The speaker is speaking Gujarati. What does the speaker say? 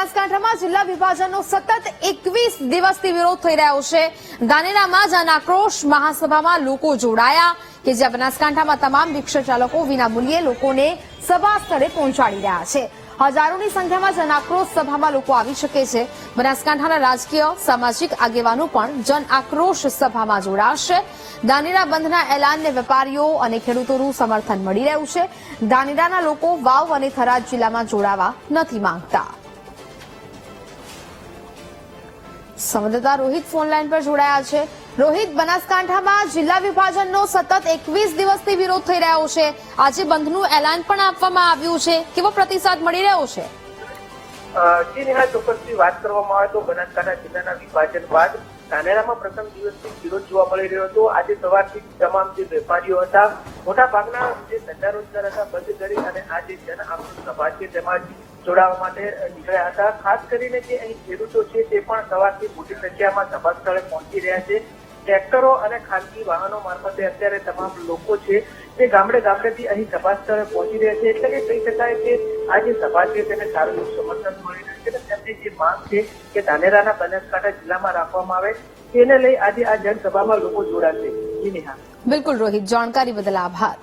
બનાસકાંઠામાં જિલ્લા વિભાજનનો સતત એકવીસ દિવસથી વિરોધ થઈ રહ્યો છે. દાનેરામાં જ આક્રોશ મહાસભામાં લોકો જોડાયા કે જ્યાં બનાસકાંઠામાં તમામ રિક્ષા ચાલકો વિનામૂલ્યે લોકોને સભા સ્થળે પહોંચાડી રહ્યા છે. હજારોની સંખ્યામાં જન આક્રોશ સભામાં લોકો આવી શકે છે. બનાસકાંઠાના રાજકીય, સામાજિક આગેવાનો પણ જન આક્રોશ સભામાં જોડાશે. દાનેરા બંધના એલાનને વેપારીઓ અને ખેડૂતોનું સમર્થન મળી રહ્યું છે. દાનેરાના લોકો વાવ અને થરાદ જિલ્લામાં જોડાવા નથી માંગતા. સંવાદદાતા રોહિત ફોનલાઈન પર જોડાયા છે. રોહિત, બનાસકાંઠામાં જિલ્લા વિભાજનનો સતત એકવીસ દિવસથી વિરોધ થઈ રહ્યો છે. આજે બંધનું એલાન પણ આપવામાં આવ્યું છે. કેવો પ્રતિસાદ મળી રહ્યો છે? જી નેહા ચોક્કસથી વાત કરવામાં આવે તો બનાસકાંઠા જિલ્લાના વિભાજન બાદ ધાનેરામાં પ્રથમ દિવસથી વિરોધ જોવા મળી રહ્યો હતો. આજે સવારથી તમામ જે વેપારીઓ હતા મોટા ભાગના જે ધંધા રોજગાર હતા, બંધ કરી અને આજે જન આક્રોશ સભા છે. તેમાં જોડાવા માટે નીકળ્યા હતા. ખાસ કરીને જે અહીં ખેડૂતો છે તે પણ સવારથી મોટી સંખ્યામાં સભા સ્થળે પહોંચી રહ્યા છે. ટ્રેક્ટરો અને ખાનગી વાહનો મારફતે અત્યારે તમામ લોકો છે તે ગામડે ગામડેથી અહીં સભા સ્થળે પહોંચી રહ્યા છે. એટલે કે કહી શકાય કે આ જે સભા છે તેને સારું સમર્થન મળી રહ્યું છે અને તેમની જે માંગ છે કે ધાનેરાના બનાસકાંઠા જિલ્લામાં રાખવામાં આવે. તેને લઈ આજે આ જનસભામાં લોકો જોડાશે. બિલકુલ રોહિત, જાણકારી બદલ આભાર.